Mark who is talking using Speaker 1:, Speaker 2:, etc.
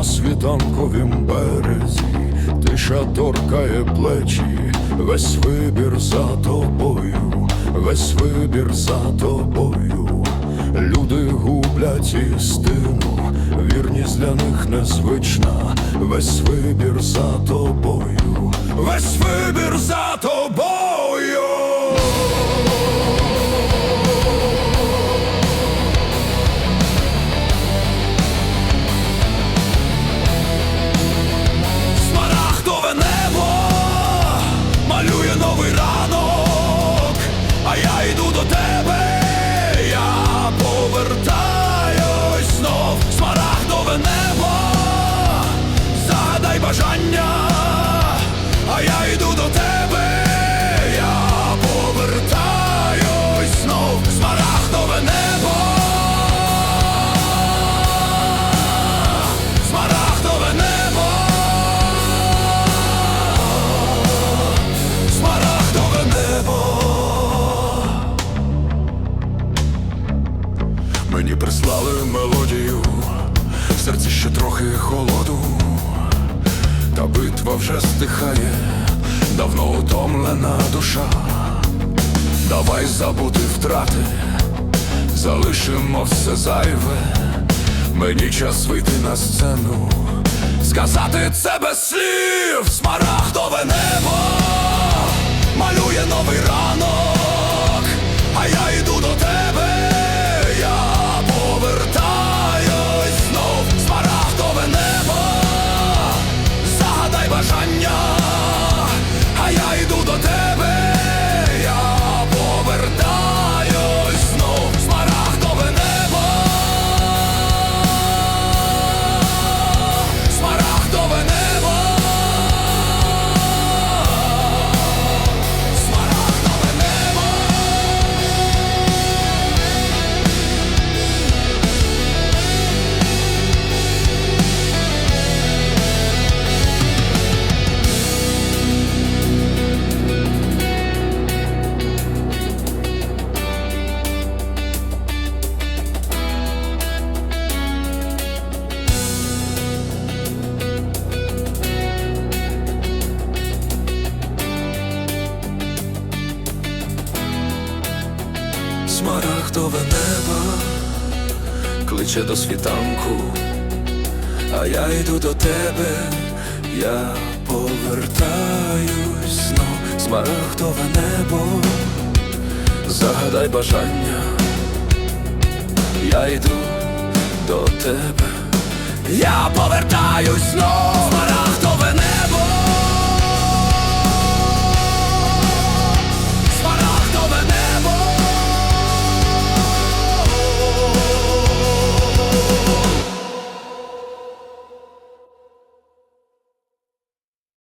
Speaker 1: на світанковім березі, тиша торкає плечі, весь вибір за тобою, весь вибір за тобою. Люди гублять істину, вірність для них незвична, весь вибір за тобою, весь вибір за тобою. А я йду до тебе, Мені прислали мелодію, в серці ще трохи холоду, та битва вже стихає, давно утомлена душа. Давай забути втрати, залишимо все зайве. Мені час вийти на сцену, сказати це без слів, смарагдове небо. Малює новий ранок, Смарагдове небо кличе до світанку, а я йду до тебе, я повертаюсь. Знов, смарагдове небо, загадай бажання, я йду до тебе, я повертаюсь